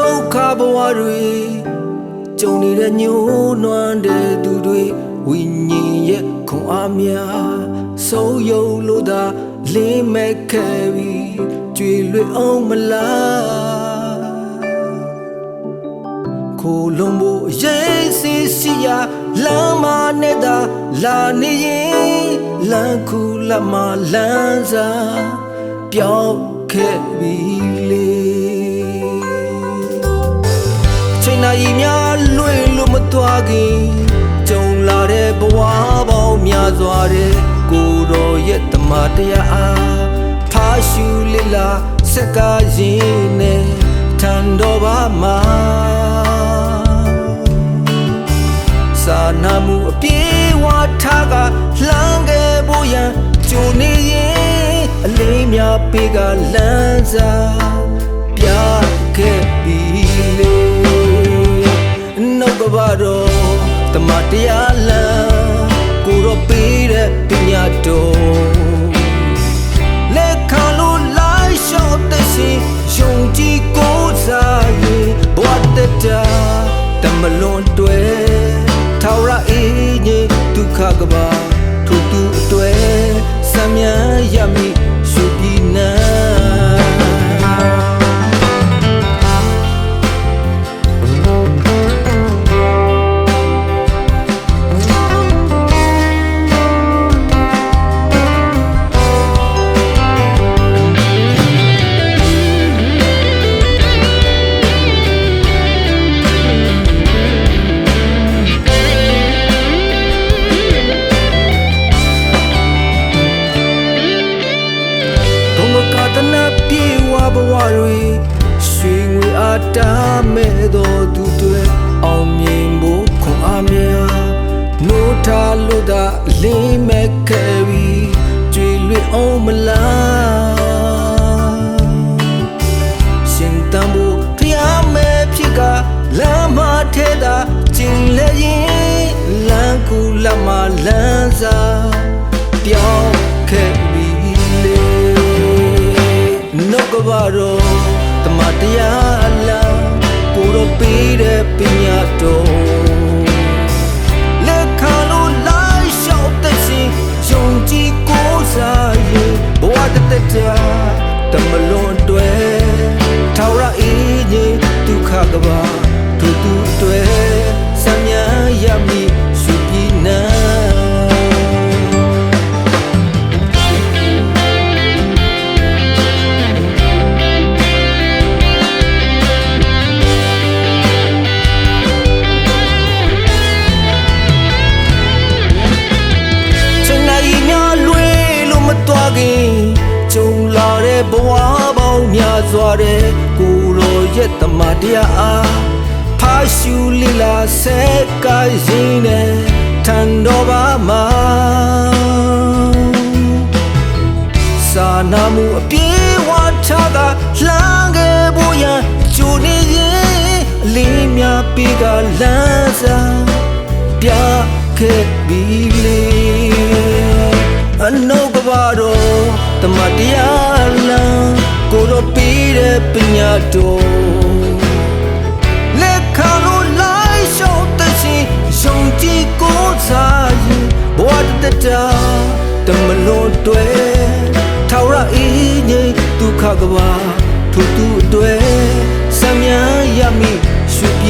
မဲ့ဒုက္ခဘဝတွေကြုံနေတဲ့ညှိုးနွမ်းတဲ့သူတွေဝိညာဉ်ရဲ့ခွန်အားများဆုံးယုံလို့သာလင်းမဲ့ခဲ့ပြီးကြွေလွေအောင်မလားကိုလုံးဖို့ရေးစီစီယာလမ်းမနဲ့သာလာနေရင်လမ်းခုလက်မလမ်းစာပြောင်းခဲ့ပြီလေ ချိန်နာရီများလွင်လို့မသွားခင်ကြုံလာတဲ့ဘဝပေါင်းများစွာတဲ့ကိုတော်ရဲ့တမန်တရားအားဖာရှူလီလာစက္ကာရင်နဲ့ထန်တော်ပါမှာစာနာမှုအပြေဝထားကလှမ်းခဲ့ဖို့ရန်ကြိုနေရင်အလေးများပေးကလမ်းစာပြခဲ့ ပတော့တမတရားလမ်းကိုတော့ပေးတဲ့ပညာတော်လက်ခံလို့လိုက်လျှောက်တဲ့ရှင်ယုံကြည်ကိုးစားရင်ဘဝတတတမလွန်တွဲထာဝရအေးညဒုက္ခကဘာထို့သူအတွေ့စံမြရမိရှု တွေရွှေငွေအားတာမဲ့တော်သူတွေအောင်မြင်ဖို့ခွန်အားများနိုးထားလို့သာလင်းမဲ့ခဲ့ပြီးကြွေလွေအောင်မလားရှင်တန်ဖို့ဖျားမဲ့ဖြစ်ကလမ်းမထဲသာကျင်လေရင်လမ်းကူလမ်းမလမ်းစာပြောင်းခဲ့ တမတရားအလားကိုတော့ပေးတဲ့ပညာတော်လက်ခံလို့လိုက်လျှောက်တဲ့ရှင်ယုံကြည်ကိုးစားရင်ဘဝတသက်တာတမလွန်တွဲထာဝရအေးကြီးဒုက္ခကပါသူသူတွဲ လို့မတော်ခင်ကြုံလာတဲ့ဘဝပေါင်းများစွာတဲ့ကိုယ်တော်ရဲ့တမန်တရားအားဖာရှူလီလာဆက်ကရင်နဲ့ထန်တော်ပါမှာစာနာမှုအပြေဝထားကလှမ်းခဲ့ဖို့ရန်ကြိုနေရင်အလေးများပေးကလမ်းစာပြခဲ့ပြီလေ အနုကဘာတော့တမတရားလမ်းကိုတော့ပေးတဲ့ပညာတော်လက်ခံလို့လိုက်ရှောက်တဲ့ရှင်ယုံကြည်ကိုးစားရင်ဘဝတတတာတမလွန်တွဲထာဝရအေးငိမ်ဒုက္ခကဘာထို့သူအတွေ့စံမြရမိရှုပြီး